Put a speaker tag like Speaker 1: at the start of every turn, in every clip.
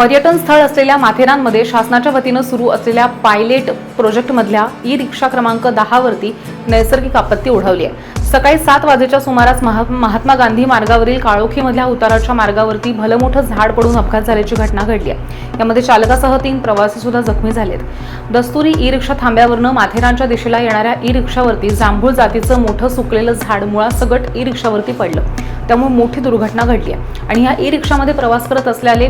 Speaker 1: पर्यटन स्थळ असलेल्या माथेरानमध्ये शासनाच्या वतीनं सुरू असलेल्या पायलेट प्रोजेक्टमधल्या ई रिक्षा क्रमांक दहावरती नैसर्गिक आपत्ती ओढवली आहे. सकाळी सात वाजेच्या सुमारास महा महात्मा गांधी मार्गावरील काळोखीमधल्या उताराच्या मार्गावरती भलमोठं झाड पडून अपघात झाल्याची घटना घडली आहे. यामध्ये चालकासह तीन प्रवासी सुद्धा जखमी झालेत. दस्तुरी ई रिक्षा थांब्यावरनं माथेरानच्या दिशेला येणाऱ्या ई रिक्षावरती जांभूळ जातीचं मोठं सुकलेलं झाड मुळासकट ई रिक्षावरती पडलं. त्यामुळे मोठी दुर्घटना घडली आहे. आणि या ई रिक्षामध्ये प्रवास करत असलेले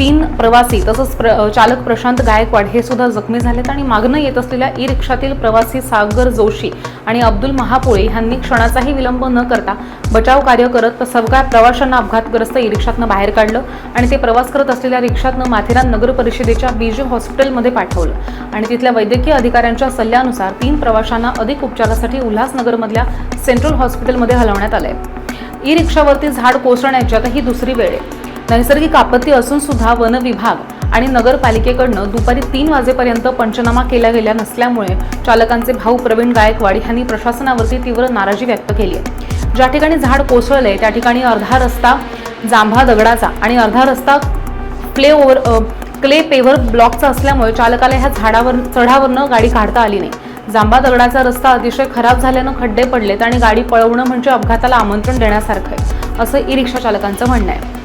Speaker 1: तीन प्रवासी तसंच प्र चालक प्रशांत गायकवाड हे सुद्धा जखमी झालेत आणि मागणं येत असलेल्या ई रिक्षातील प्रवासी सागर जोशी आणि अब्दुल महापोळे यांनी क्षणाचाही विलंब न करता बचाव कार्य करत सगळ्या प्रवाशांना अपघातग्रस्त ई रिक्षातनं बाहेर काढलं आणि ते प्रवास करत असलेल्या रिक्षातनं माथेरान नगर परिषदेच्या बीजे हॉस्पिटलमध्ये पाठवलं. आणि तिथल्या वैद्यकीय अधिकाऱ्यांच्या सल्ल्यानुसार तीन प्रवाशांना अधिक उपचारासाठी उल्हासनगरमधल्या सेंट्रल हॉस्पिटलमध्ये हलवण्यात आलंय. ई रिक्षावरती झाड कोसळण्याची आता ही दुसरी वेळ आहे. नैसर्गिक आपत्ती असून सुद्धा वन विभाग आणि नगरपालिकेकडनं दुपारी तीन वाजेपर्यंत पंचनामा केला गेला नसल्यामुळे चालकांचे भाऊ प्रवीण गायकवाड यांनी प्रशासनावरती तीव्र नाराजी व्यक्त केली आहे. ज्या ठिकाणी झाड कोसळले त्या ठिकाणी अर्धा रस्ता जांभा दगडाचा आणि अर्धा रस्ता क्लेओव्हर क्ले पेव्हर ब्लॉकचा असल्यामुळे चालकाला ह्या झाडावर चढावरनं गाडी काढता आली नाही. जांबा दगडाचा रस्ता अतिशय खराब झाल्यानं खड्डे पडलेत आणि गाडी पळवणं म्हणजे अपघाताला आमंत्रण देण्यासारखं आहे असं ई रिक्षा चालकांचं म्हणणं आहे.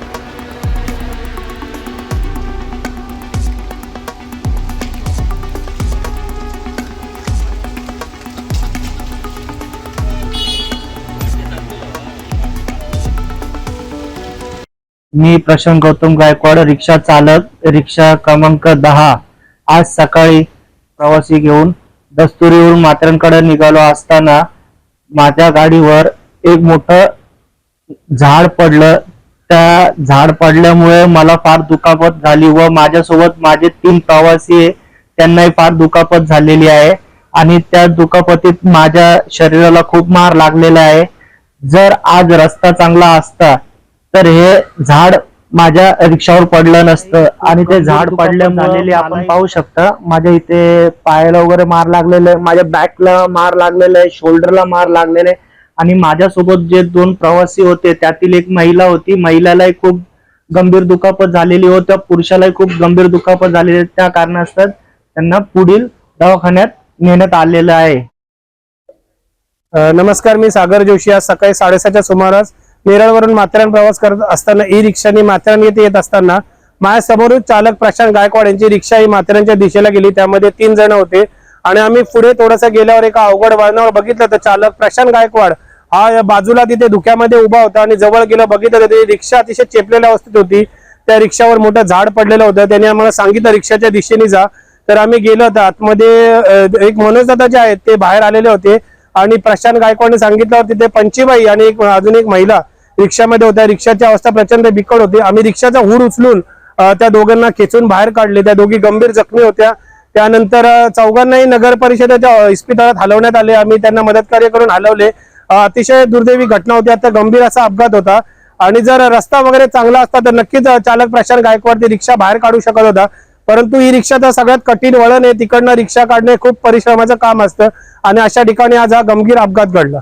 Speaker 2: मी प्रशांत गौतम गायकवाड रिक्षा चालक रिक्षा क्रमांक दहा. आज सकाळी प्रवासी घेऊन दस्तुरीवरून मात्रांकडे निघालो असताना माझ्या गाडीवर एक मोठं झाड पडलं. त्या झाड पडल्यामुळे मला फार दुखापत झाली व माझ्यासोबत माझे तीन प्रवासी आहे त्यांनाही फार दुखापत झालेली आहे आणि त्या दुखापतीत माझ्या शरीराला खूप मार लागलेला आहे. जर आज रस्ता चांगला असता तर हे झाड माझ्या रिक्षावर पडलं नसतं. आणि ते झाड पडल्यामुळे आपण पाहू शकता. माझ्या इथे पायाला वगैरे मार लागलेला आहे माझ्या बॅकला मार लागलेला आहे शोल्डरला मार लागलेला. आहे आणि माझ्यासोबत जे दोन प्रवासी होते त्यातील एक महिला होती. महिलालाही खूप गंभीर दुखापत झालेली होती. त्या पुरुषालाही खूप गंभीर दुखापत झालेली. त्या कारणास्तव त्यांना पुढील दवाखान्यात नेण्यात आलेलं आहे.
Speaker 3: नमस्कार मी सागर जोशी. आज सकाळी साडेसहाच्या सुमारास नेरळवरून माथेरान प्रवास करत असताना ई रिक्षाने माथेरान येथे येत असताना माझ्यासमोरच चालक प्रशांत गायकवाड यांची रिक्षा ही माथेरानच्या दिशेला गेली. त्यामध्ये तीन जण होते. आणि आम्ही पुढे थोडंसं गेल्यावर एका अवघड वळणावर बघितलं तर चालक प्रशांत गायकवाड हा या बाजूला तिथे धुक्यामध्ये उभा होता आणि जवळ गेलं बघितलं तर ती रिक्षा अतिशय चेपलेल्या अवस्थेत होती. त्या रिक्षावर मोठं झाड पडलेलं होतं. त्यांनी आम्हाला सांगितलं रिक्षाच्या दिशेने जा. तर आम्ही गेलो तर आतमध्ये एक मनोज जे आहेत ते बाहेर आलेले होते. आणि प्रशांत गायकवाडने सांगितलं तिथे पंचीबाई आणि एक अजून एक महिला रिक्षामध्ये होत्या. रिक्षाची अवस्था प्रचंड बिकट होती. आम्ही रिक्षाचा हूड उचलून त्या दोघांना खेचून बाहेर काढले. त्या दोघी गंभीर जखमी होत्या. त्यानंतर चौघांनाही नगर परिषदेच्या इस्पितळात हलवण्यात आले. आम्ही त्यांना मदत कार्य करून हलवले. अतिशय दुर्दैवी घटना होती. आता गंभीर असा अपघात होता. आणि जर रस्ता वगैरे चांगला असता तर नक्कीच चालक प्रशांत गायकवाड रिक्षा बाहेर काढू शकत होता. परंतु ही रिक्षाचं सगळ्यात कठीण वळण आहे. तिकडनं रिक्षा काढणे खूप परिश्रमाचं काम असतं. आणि अशा ठिकाणी आज हा गंभीर अपघात घडला.